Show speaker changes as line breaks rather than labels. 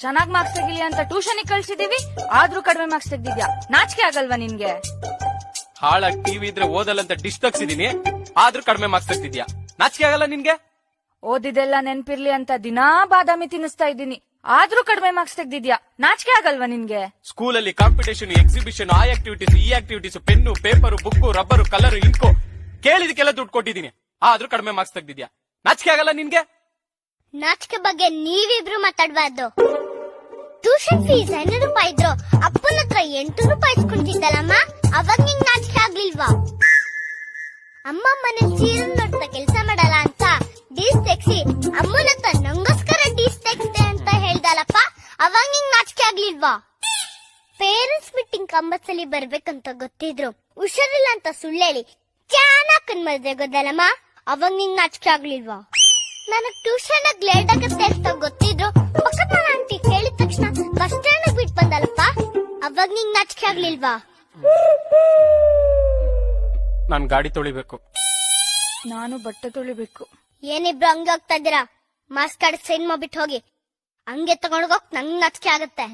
ಚೆನ್ನಾಗ್ ಮಾರ್ಕ್ಸ್ ತೆಗಿಲಿ ಅಂತ ಟ್ಯೂಷನ್ ಕಳ್ಸಿದೀವಿ ಆದ್ರೂ ಕಡಿಮೆ ಮಾರ್ಕ್ಸ್ ತೆಗ್ದಿದ್ಯಾ? ನಾಚಿಕೆ ಆಗಲ್ವಾ ನಿನ್ಗೆ?
ಹಾಳಾಗಿ ಟಿವಿ ಇದ್ರೆ ಓದಲ್ಲ ಅಂತ ಡಿಶ್ ತಗ್ಸಿದೀನಿ ಆದ್ರೂ ಕಡಿಮೆ ಮಾರ್ಕ್ಸ್ ತೆಗ್ದಿದ್ಯಾ? ನಾಚಿಕೆ ಆಗಲ್ಲ ನಿನ್ಗೆ?
ಓದಿದೆಲ್ಲ ನೆನ್ಪಿರ್ಲಿ ಅಂತ ದಿನಾ ಬಾದಾಮಿ ತಿನ್ನಿಸ್ತಾ ಇದ್ದೀನಿ ಆದ್ರೂ ಕಡಿಮೆ ಮಾರ್ಕ್ಸ್ ತೆಗ್ದಿದ್ಯಾ? ನಾಚಿಕೆ ಆಗಲ್ವಾ ನಿನ್ಗೆ?
ಸ್ಕೂಲಲ್ಲಿ ಕಾಂಪಿಟೇಷನ್ ಎಕ್ಸಿಬಿಷನ್ ಆ ಆಕ್ಟಿವಿಟೀಸ್ ಈ activities pen paper book rubber colour ಇಂಕೋ ಕೇಳಿದಕ್ಕೆಲ್ಲ ದುಡ್ಡು ಕೊಟ್ಟಿದ್ದೀನಿ ಆದ್ರೂ ಕಡಿಮೆ ಮಾರ್ಕ್ಸ್ ತೆಗ್ದಿದ್ಯಾ? ನಾಚಿಕೆ ಆಗಲ್ಲ ನಿನ್ಗೆ?
ನಾಚಿಕೆ ಬಗ್ಗೆ ನೀವಿಬ್ರು ಮಾತಾಡ್ಬಾರ್ದು. ಟ್ಯೂಷನ್ ಫೀಸ್ ಐನೂರು ರೂಪಾಯಿ ಇದ್ರು ಅಪ್ಪನ ಹತ್ರ ಎಂಟು ರೂಪಾಯಿ ಇಸ್ಕೊಂತಿದ್ದಲ್ಲಮ್ಮ, ಅವಾಗ ನಿಂಗ್ ನಾಚಿಕೆ ಆಗ್ಲಿಲ್ವಾ? ಅಮ್ಮ ಮನೆ ಸೀರೆ ನೋಡ್ತಾ ಕೆಲಸ ಮಾಡಲ್ಲ ಅಂತ ಡೀಸ್ ತೆಗ್ಸಿ, ಅಮ್ಮನ ಹತ್ರ ನಂಗೋಸ್ಕರ ಡೀಸ್ ತೆಗ್ಸ್ದೆ ಅಂತ ಹೇಳ್ದಲ್ಲಪ್ಪ, ಅವಾಗ ನಿಂಗ್ ನಾಚಿಕೆ ಆಗ್ಲಿಲ್ವಾ? ಪೇರೆಂಟ್ಸ್ ಮೀಟಿಂಗ್ ಕಂಬತ್ಸಲಿ ಬರ್ಬೇಕಂತ ಗೊತ್ತಿದ್ರು. ಹುಷಾರಿಲ್ಲ ಅಂತ ಸುಳ್ಳೇಳಿ ಚೆನ್ನಾಗ್ ಮದ್ವೆ ಗೊತ್ತಲ್ಲಮ್ಮ, ಅವಾಗ ನಿಂಗ್ ನಾಚಿಕೆ ಆಗ್ಲಿಲ್ವಾ? ನನಗ್ ಟ್ಯೂಷನ್ ಲೇಟ್ ಆಗುತ್ತೆ ಅಂತ ಗೊತ್ತಿದ್ರು ಅವಾಗ ನಿಂಗ್ ನಾಚಿಕೆ ಆಗ್ಲಿಲ್ವಾ?
ನಾನ್ ಗಾಡಿ ತೊಳಿಬೇಕು.
ನಾನು ಬಟ್ಟೆ ತೊಳಿಬೇಕು.
ಏನಿಬ್ರು ಹಂಗೆ ಹೋಗ್ತಾ ಇದ್ದೀರಾ? ಮಾಸ್ಕ್ ಕಾರ್ಡ್ ಸೈನ್ ಮಾಡ್ಬಿಟ್ಟು ಹೋಗಿ. ಹಂಗೆ ತಗೊಂಡೋಗ್ ನಂಗ್ ನಾಚಿಕೆ ಆಗತ್ತೆ.